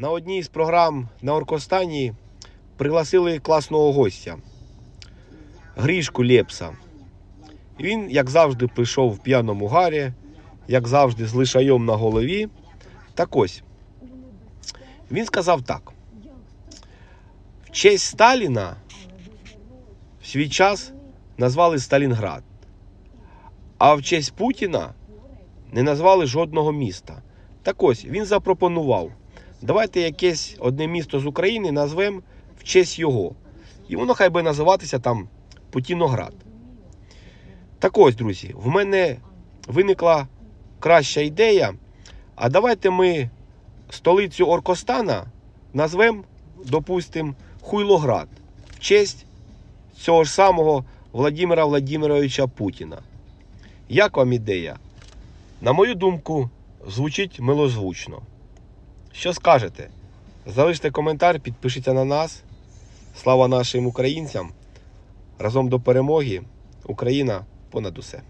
на одній з програм на Оркостані пригласили класного гостя Грішку Лепса. І він, як завжди, прийшов в п'яному гарі, як завжди, з лишайом на голові. Так ось. Він сказав так: в честь Сталіна в свій час назвали Сталінград, а в честь Путіна не назвали жодного міста. Так ось він запропонував. Давайте якесь одне місто з України назвемо в честь його. І воно хай би називатися там Путіноград. Так ось, друзі, в мене виникла краща ідея. А давайте ми столицю Оркостана назвемо, допустимо, Хуйлоград в честь цього ж самого Владимира Владимировича Путіна. Як вам ідея? На мою думку, звучить милозвучно. Що скажете? Залиште коментар, підпишіться на нас. Слава нашим українцям! Разом до перемоги! Україна понад усе!